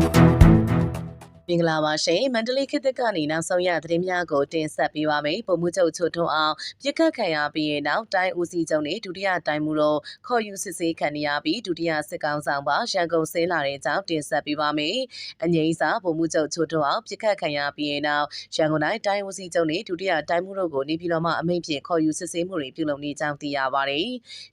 မ င်္ဂလာပါရှင်မန္တလေးခေတ်သစ်ကနေနောက်ဆုံးရသတင်းများကိုတင်ဆက်ပေးပါမယ်ပုံမှုချုပ်ချိုထွန်းအောင်ပြစ်ခတ်ခံရပြီးရင်နောက်တိုင်းဦးစီးချုပ်နဲ့ဒုတိယတိုင်းမှုတို့ခေါ်ယူစစ်ဆေးခံရပြီးဒုတိယစစ်ကောင်ဆောင်ပါရန်ကုန်ဆင်းလာတဲ့အကြောင်းတင်ဆက်ပေးပါမယ်အငိမ့်စာပုံမှုချုပ်ချိုထွန်းအောင်ပြစ်ခတ်ခံရပြီးရင်နောက်ရန်ကုန်တိုင်းတိုင်းဦးစီးချုပ်နဲ့ဒုတိယတိုင်းမှုတို့ကိုနေပြည်တော်မှအမိန့်ဖြင့်ခေါ်ယူစစ်ဆေးမှုတွေပြုလုပ်နေကြောင်းသိရပါတယ်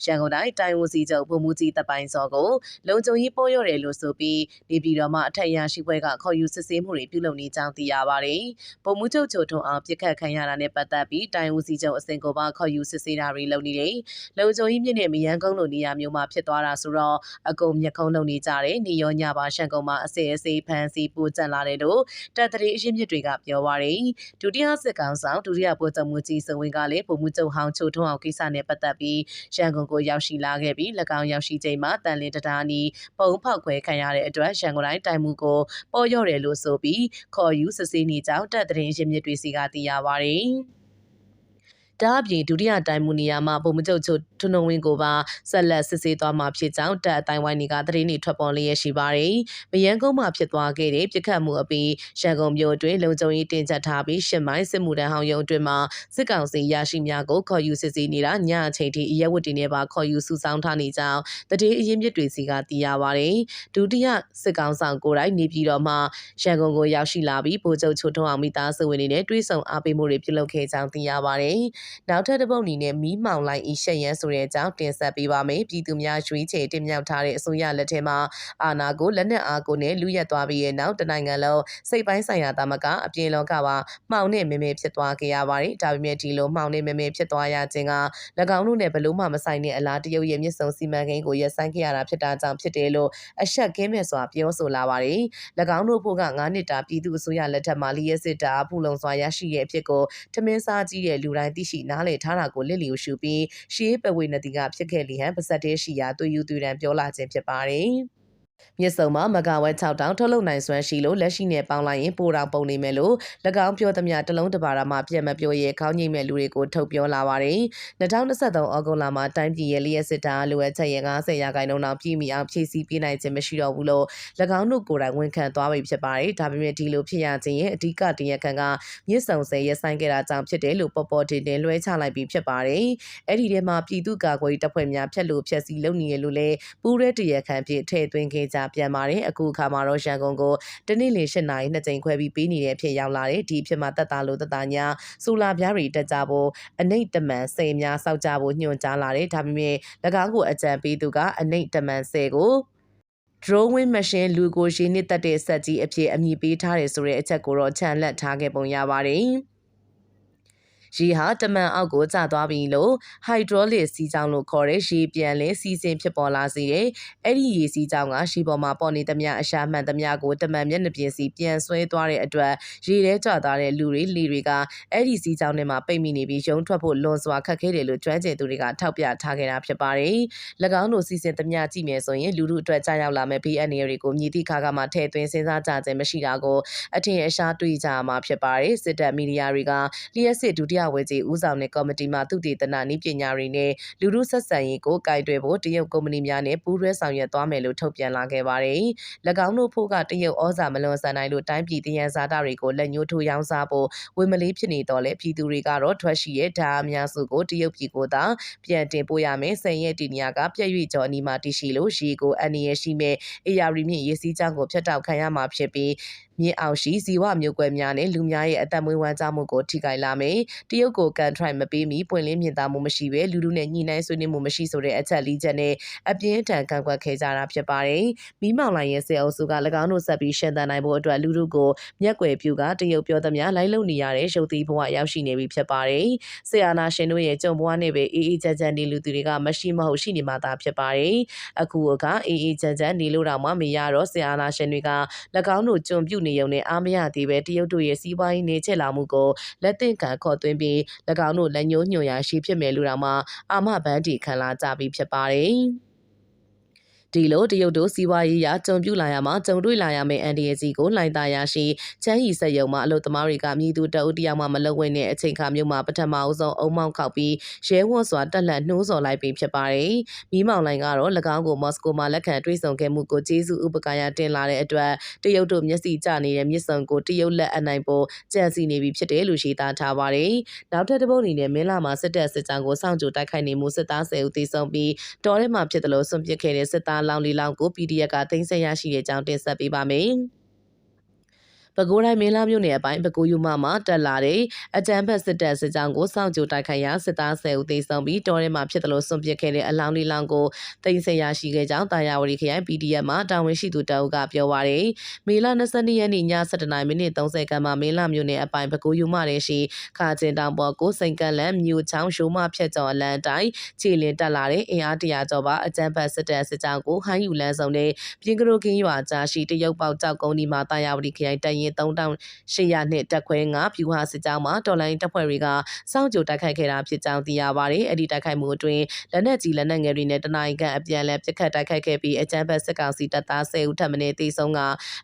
ရန်ကုန်တိုင်းတိုင်းဦးစီးချုပ်ပုံမှုကြီးတပ်ပိုင်းစောကိုလုံခြုံရေးပေါ်ရော့တယ်လို့ဆိုပြီးနေပြည်တော်မှအထက်ရရှိပွဲကခေါ်ယူစစ်ဆေးမှုတွေပြုလုပ်နေကြောင်းသိရပါတယ်။ပုံမှုချုပ်ချုပ်ထွန်းအောင်ပြစ်ခတ်ခံရတာနဲ့ပတ်သက်ပြီးတိုင်းဦးစီးချုပ်အစင်ကိုပါခေါ်ယူစစ်ဆေးတာတွေလုပ်နေတယ်။လုံခြုံရေးမြင့်နဲ့မယန်းကုန်းလိုနေရာမျိုးမှာဖြစ်သွားတာဆိုတော့အကုန်မျက်ခုံးလုံနေကြတယ်။နေရောညပါရှန်ကုန်မှာအစေအစေဖန်စီပိုကျန်လာတယ်လို့တပ်တရေအရင်မြစ်တွေကပြောပါရယ်။ဒုတိယစစ်ကောင်ဆောင်ဒုတိယဗိုလ်ချုပ်မှုကြီးစဝင်းကလည်းပုံမှုချုပ်ဟောင်းချုပ်ထွန်းအောင်ကိစ္စနဲ့ပတ်သက်ပြီးရန်ကုန်ကိုရောက်ရှိလာခဲ့ပြီး၎င်းရောက်ရှိချိန်မှာတန်လင်းတတားနီပုံဖောက်ခွဲခံရတဲ့အတွက်ရန်ကုန်တိုင်းတိုင်မှုကိုပေါ်ရော့တယ်လို့ဆိုပြီးခေါ်ယူစစ်ဆေးနေကြောင်းတပ်သတင်းရင်းမြစ်တွေစီကသိရပါဗျ။ဒါအပြင်ဒုတိယတိုင်းမူနီယာမှာပုံမကျုပ်ချုပ် ထွန်းဝင်းကိုပါဆက်လက်စစ်ဆေးသွားမှာဖြစ်ကြောင်းတပ်အတိုင်းဝိုင်းတွေကသတင်းတွေထွက်ပေါ်လျက်ရှိပါတယ်။မယန်းကုန်းမှာဖြစ်သွားခဲ့တဲ့ပြစ်ခတ်မှုအပြီးရန်ကုန်မြို့အတွင်းလုံခြုံရေးတင်ကြပ်ထားပြီးရှစ်မိုင်စစ်မှုထမ်းဟောင်းရုံအတွင်းမှာစစ်ကောင်စီရရှိများကိုခေါ်ယူစစ်ဆေးနေတာညအချိန်ထိအရက်ဝတ်တွေနဲ့ပါခေါ်ယူစုဆောင်းထားနေကြောင်းတတိအရင်မြစ်တွေစီကသိရပါတယ်။ဒုတိယစစ်ကောင်ဆောင်ကိုယ်တိုင်နေပြည်တော်မှာရန်ကုန်ကိုရောက်ရှိလာပြီးဗိုလ်ချုပ်ချိုထွန်းအောင်မိသားစုဝင်တွေနဲ့တွေ့ဆုံအားပေးမှုတွေပြုလုပ်ခဲ့ကြောင်းသိရပါတယ်။နောက်ထပ်တစ်ပုတ်အနေနဲ့မီးမောင်လိုက်ဤရှက်ရန်ဆိုတဲ့အကြောင်းတင်ဆက်ပေးပါမယ်ပြည်သူများရွေးချယ်တင်မြှောက်ထားတဲ့အစိုးရလက်ထက်မှာအာဏာကိုလက်နက်အားကိုနဲ့လူရက်သွားပြီးရဲ့နောက်တနိုင်ငံလုံးစိတ်ပိုင်းဆိုင်ရာတာမကအပြင်လောကပါမှောင်နဲ့မမေဖြစ်သွားခဲ့ရပါတယ်ဒါပေမဲ့ဒီလိုမှောင်နဲ့မမေဖြစ်သွားရခြင်းက၎င်းတို့နဲ့ဘလို့မှမဆိုင်တဲ့အလားတရုတ်ရဲ့မြစ်ဆုံစီမံကိန်းကိုရပ်ဆိုင်းခဲ့ရတာဖြစ်တာကြောင့်ဖြစ်တယ်လို့အရှက်ကင်းမဲ့စွာပြောဆိုလာပါတယ်၎င်းတို့ဖို့က9နှစ်တာပြည်သူအစိုးရလက်ထက်မှာလျှက်စစ်တာဖူလုံစွာရရှိတဲ့အဖြစ်ကိုထမင်းစားကြီးတဲ့လူတိုင်းသိရှိနားလည်ထားတာကိုလစ်လျူရှုပြီးရှေးပဝေနတိကဖြစ်ခဲ့လီဟန်ပါဇက်တဲရှိရာသွေးယူသွေးတံပြောလာခြင်းဖြစ်ပါတယ်။ မြစ်စုံမှာမဂါဝက်6တောင်ထုတ်လုပ်နိုင်စွမ်းရှိလို့လက်ရှိနဲ့ပေါင်းလိုက်ရင်ပိုတောင်ပုံနေမယ်လို့၎င်းပြောသမျှတလုံးတပါတာမှပြန်မပြောရဲခေါင်းငိမ့်မဲ့လူတွေကိုထုတ်ပြောလာပါတယ်။2023ဩဂုတ်လမှာတိုင်းပြည်ရဲ့လျှက်စစ်တာလိုအပ်ချက်ရဲ့90ရာခိုင်နှုန်းအောင်ပြည်မီအောင်ဖြည့်ဆည်းပေးနိုင်ခြင်းမရှိတော့ဘူးလို့၎င်းတို့ကိုယ်တိုင်ဝန်ခံသွားပြီဖြစ်ပါတယ်။ဒါပေမဲ့ဒီလိုဖြစ်ရခြင်းရဲ့အဓိကတရားခံကမြစ်စုံဆယ်ရဆိုင်ခဲ့တာကြောင့်ဖြစ်တယ်လို့ပေါ်ပေါ်တင်တင်လွှဲချလိုက်ပြီးဖြစ်ပါတယ်။အဲ့ဒီထဲမှာပြည်သူ့ကာကွယ်ရေးတပ်ဖွဲ့များဖျက်လို့ဖျက်ဆီးလုပ်နေရလို့လဲပူးရဲတရားခံဖြစ်ထည့်သွင်းခဲ့ကြပြန်ပါတယ်အခုအခါမှာတော့ရန်ကုန်ကိုတနေ့လေ၈နာရီနှစ်ကြိမ်ခွဲပြီးပေးနေတဲ့အဖြစ်ရောက်လာတယ်ဒီအဖြစ်မှာတက်တာလို့တက်တာညာစူလာပြားတွေတက်ကြဖို့အနိတ်တမန်စိန်များစောက်ကြဖို့ညွှန်ကြားလာတယ်ဒါပေမဲ့၎င်းကိုအကြံပေးသူကအနိတ်တမန်ဆယ်ကို drawing machine လူကိုရင်းနှစ်သက်တဲ့ဆက်ကြီးအဖြစ်အမည်ပေးထားတယ်ဆိုတဲ့အချက်ကိုတော့ခြံလက်ထားခဲ့ပုံရပါတယ်။ ရေဟာတမန်အောက်ကိုကျသွားပြီလို့ hydraulic စီးကြောင်းလို့ခေါ်တဲ့ရေပြန်လည်စီးဆင်းဖြစ်ပေါ်လာစေတယ်။အဲ့ဒီရေစီးကြောင်းကရှီပေါ်မှာပေါ်နေသမျှအရှာမှန်သမျှကိုတမန်မျက်နှာပြင်စီပြန်ဆွဲသွားတဲ့အတွက်ရေထဲကျသွားတဲ့လူတွေလေတွေကအဲ့ဒီစီးကြောင်းထဲမှာပိတ်မိနေပြီးရုံထွက်ဖို့လွန်စွာခက်ခဲတယ်လို့ကျွမ်းကျင်သူတွေကထောက်ပြထားခဲ့တာဖြစ်ပါတယ်။၎င်းတို့စီစဉ်သမျှကြည့်မယ်ဆိုရင်လူလူအတွက်ကြားရောက်လာမဲ့ BNA တွေကိုမြည်သည့်ခါကမှထည့်သွင်းစဉ်းစားကြခြင်းမရှိတာကိုအထင်အရှားတွေးကြမှာဖြစ်ပါတယ်။စစ်တပ်မီဒီယာတွေကလျှက်စစ်ဒုတိယဝေကြီးဦးဆောင်တဲ့ကော်မတီမှသုတေသနနည်းပညာတွေနဲ့လူမှုဆက်ဆံရေးကိုကင်တွယ်ဖို့တရုတ်ကုမ္ပဏီများနဲ့ပူးတွဲဆောင်ရွက်သွားမယ်လို့ထုတ်ပြန်လာခဲ့ပါတယ်။၎င်းတို့ဖို့ကတရုတ်ဩဇာမလွန်ဆန်နိုင်လို့တိုင်းပြည်တရန်စားတာတွေကိုလက်ညှိုးထိုးရောင်းစားဖို့ဝေမလေးဖြစ်နေတော့လေပြည်သူတွေကတော့ထွက်ရှိရဲ့ဓာအများစုကိုတရုတ်ပြည်ကိုသာပြန်တင်ပို့ရမယ်။ဆယ်ရက်တီနီယာကပြည့်ရွေ့ကျော်အနီမှာတရှိလို့ရေကိုအန်နီရရှိမဲ့အေယာရီမြင့်ရေစီးကြောင်းကိုဖျက်တောက်ခံရမှာဖြစ်ပြီး မြင့်အောင်ရှိဇီဝမျိုးကွဲများနဲ့လူများရဲ့အသက်မွေးဝမ်းကြောင်းမှုကိုထိခိုက်လာမယ်။တရုတ်ကိုကန်ထရိုက်မပေးမီပွင့်လင်းမြင်သာမှုမရှိဘဲလူလူနဲ့ညှိနှိုင်းဆွေးနွေးမှုမရှိဆိုတဲ့အချက်လေးချက်နဲ့အပြင်းထန်ကန့်ကွက်ခဲ့ကြတာဖြစ်ပါတယ်။မိမောင်လိုင်ရဲ့စေအုပ်စုက၎င်းတို့ဆက်ပြီးရှင်းတန်နိုင်ဖို့အတွက်လူလူကိုမျက်ွယ်ပြူကတရုတ်ပြောသမျှလိုက်လုံနေရတဲ့ရုပ်သီးဘဝရောက်ရှိနေပြီဖြစ်ပါတယ်။ဆီယာနာရှင်တို့ရဲ့ကြုံဘဝနဲ့ပဲအေးအေးချမ်းချမ်းနေလူသူတွေကမရှိမဟုတ်ရှိနေမှသာဖြစ်ပါတယ်။အခုကအေးအေးချမ်းချမ်းနေလို့တော့မှမရတော့ဆီယာနာရှင်တွေက၎င်းတို့ကြုံပြုတ်နေုံနဲ့အားမရသေးပဲတရုတ်တို့ရဲ့စီးပွားရေးနေချက်လာမှုကိုလက်သင့်ခံခေါ်သွင်းပြီး၎င်းတို့လက်ညှိုးညွှန်ရာရှိဖြစ်မယ်လို့တောင်မှအာမဘန်းတီခံလာကြပြီးဖြစ်ပါတယ်။ ဒီလိုတရုတ်တို့စီးပွားရေးရာကြုံပြူလာရမှာကြုံတွေ့လာရမယ့်အန်ဒီအစီကိုလှိုင်သာရရှိချမ်းရီစက်ယုံမှာအလို့သမားတွေကမြည်သူတအုပ်တယောက်မှမလုံဝင်တဲ့အချိန်ခါမျိုးမှာပထမအဆုံးအုံမောင်းခောက်ပြီးရဲဝတ်စွာတက်လက်နှိုးဆော်လိုက်ပြီးဖြစ်ပါတယ်။မိမောင်လိုင်ကတော့၎င်းကိုမော်စကိုမှာလက်ခံတွေ့ဆုံခဲ့မှုကိုကျေးဇူးဥပကာယတင်လာတဲ့အတွက်တရုတ်တို့မျက်စိကျနေတဲ့မြစ်စုံကိုတရုတ်လက်အနိုင်ဖို့ကြံစီနေပြီဖြစ်တယ်လို့ရှင်းသားထားပါတယ်။နောက်ထပ်တစ်ပုတ်အနေနဲ့မင်းလာမှာစစ်တပ်စစ်ကြောင်းကိုစောင့်ကြိုတိုက်ခိုက်နေမှုစစ်သား10ဦးသေဆုံးပြီးတော်ထဲမှာဖြစ်တယ်လို့ဆွန့်ပစ်ခဲ့တဲ့စစ်သားလောင်လီလောင်ကို PDF ကသိမ်းဆည်းရရှိတဲ့အကြောင်းတင်ဆက်ပေးပါမယ်။ ပဲခူးတိုင်းမင်းလာမြို့နယ်အပိုင်းပဲခူးယူမမှာတက်လာတဲ့အကြမ်းဖက်စစ်တပ်စစ်ကြောင်းကိုစောင့်ကြိုတိုက်ခိုက်ရာစစ်သား10ဦးသေဆုံးပြီးတောထဲမှာဖြစ်တယ်လို့ဆွန့်ပစ်ခဲ့တဲ့အလောင်းလေးလောင်းကိုသိမ်းဆည်းရရှိခဲ့ကြောင်းတာယာဝတီခရိုင် PDF မှာတာဝန်ရှိသူတအုပ်ကပြောပါရယ်မေလ22ရက်နေ့ည7:00မိနစ်30ခန်းမှာမင်းလာမြို့နယ်အပိုင်းပဲခူးယူမတဲ့ရှိခါကျင်တောင်ပေါ်ကိုစိန်ကန့်လန်မြို့ချောင်းရှိုးမဖြတ်ကျော်အလန်တိုင်းခြေလင်တက်လာတဲ့အင်အားတရာကျော်ပါအကြမ်းဖက်စစ်တပ်စစ်ကြောင်းကိုဟိုင်းယူလန်းဆောင်တဲ့ပြင်ကရိုကင်းရွာကြားရှိတရုတ်ပေါက်ကြောက်ကုန်းဒီမှာတာယာဝတီခရိုင်တရင်3800နှစ်တက်ခွဲငါဖြူဟာစစ်ကြောင်းမှာတော်လိုင်းတပ်ဖွဲ့တွေကစောင့်ကြိုတိုက်ခိုက်ခဲ့တာဖြစ်ကြောင်းသိရပါတယ်။အဲ့ဒီတိုက်ခိုက်မှုအတွင်းလက်နက်ကြီးလက်နက်ငယ်တွေနဲ့တနအီကန်အပြန်အလှန်ပစ်ခတ်တိုက်ခိုက်ခဲ့ပြီးအကြမ်းဖက်စစ်ကောင်စီတပ်သား10ဦးထပ်မံတေဆုံးက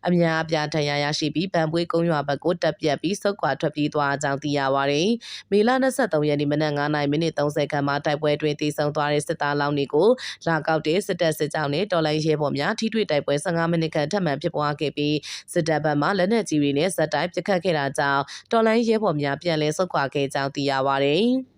အများအပြားဒဏ်ရာရရှိပြီးဗန်ပွေးကုန်းရွာဘက်ကိုတက်ပြက်ပြီးစုခွာထွက်ပြေးသွားကြောင်းသိရပါတယ်။မေလ23ရက်နေ့မနက်9:00မိနစ်30ခန်းမှာတိုက်ပွဲတွင်တေဆုံးသွားတဲ့စစ်သားလောင်းတွေကိုလာကောက်တဲ့စစ်တပ်စစ်ကြောင်းနဲ့တော်လိုင်းရဲဘော်များထိတွေ့တိုက်ပွဲ15မိနစ်ခန့်ထပ်မံဖြစ်ပွားခဲ့ပြီးစစ်တပ်ဘက်မှလက်နက်ကြီးတွေနဲ့ဇက်တိုင်းပစ်ခတ်ခဲ့တာကြောင့်တော်လိုင်းရဲဘော်များပြန်လည်ဆုတ်ခွာခဲ့ကြောင်းသိရပါတယ်။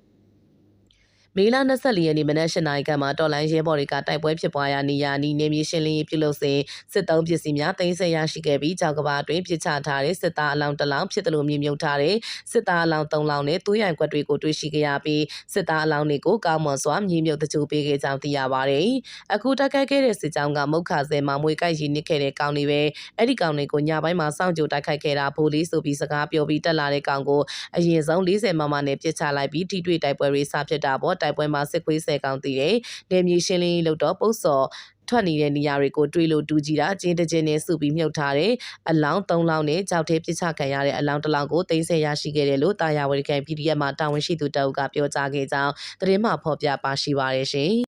မေလ24ရက်နေ့မနက်၈နာရီခန့်မှာတော်လိုင်းရဲဘော်တွေကတိုက်ပွဲဖြစ်ပွားရာနေရာနီနေမြေရှင်းလင်းရေးပြုလုပ်စဉ်စစ်တုံးပစ္စည်းများတင်ဆက်ရရှိခဲ့ပြီးကြောက်ကဘာအတွင်းပြစ်ချထားတဲ့စစ်သားအလောင်းတစ်လောင်းဖြစ်တယ်လို့မြင်မြုပ်ထားတဲ့စစ်သားအလောင်း၃လောင်းနဲ့သွေးရိုင်ကွက်တွေကိုတွေ့ရှိခဲ့ရပြီးစစ်သားအလောင်းတွေကိုကောင်းမွန်စွာမြင်မြုပ်တကြိုပေးခဲ့ကြောင်းသိရပါတယ်။အခုတက်ခဲ့ခဲ့တဲ့စစ်ကြောင်းကမုတ်ခါဆဲမှာမွေကိုက်ရည်နစ်ခဲ့တဲ့ကောင်တွေပဲအဲ့ဒီကောင်တွေကိုညပိုင်းမှာစောင့်ကြိုတိုက်ခိုက်ခဲ့တာဗိုလ်လေးဆိုပြီးစကားပြောပြီးတက်လာတဲ့ကောင်ကိုအရင်ဆုံး40မမနဲ့ပြစ်ချလိုက်ပြီးထိတွေ့တိုက်ပွဲတွေစဖြစ်တာပေါ့တိုက်ပွဲမှာစစ်ခွေးဆဲကောင်တည်တယ်။နေမြေရှင်းလင်းရေးလုပ်တော့ပုတ်စော်ထွက်နေတဲ့နေရာတွေကိုတွေးလို့တူကြည့်တာကျင်းတကျင်းနဲ့စုပြီးမြုပ်ထားတယ်။အလောင်း၃လောင်းနဲ့ကြောက်သေးပစ်ချခံရတဲ့အလောင်းတစ်လောင်းကိုတင်ဆက်ရရှိခဲ့တယ်လို့တာယာဝတီကန် PDF မှာတာဝန်ရှိသူတအုပ်ကပြောကြားခဲ့ကြောင်းသတင်းမှဖော်ပြပါရှိပါရရှင်။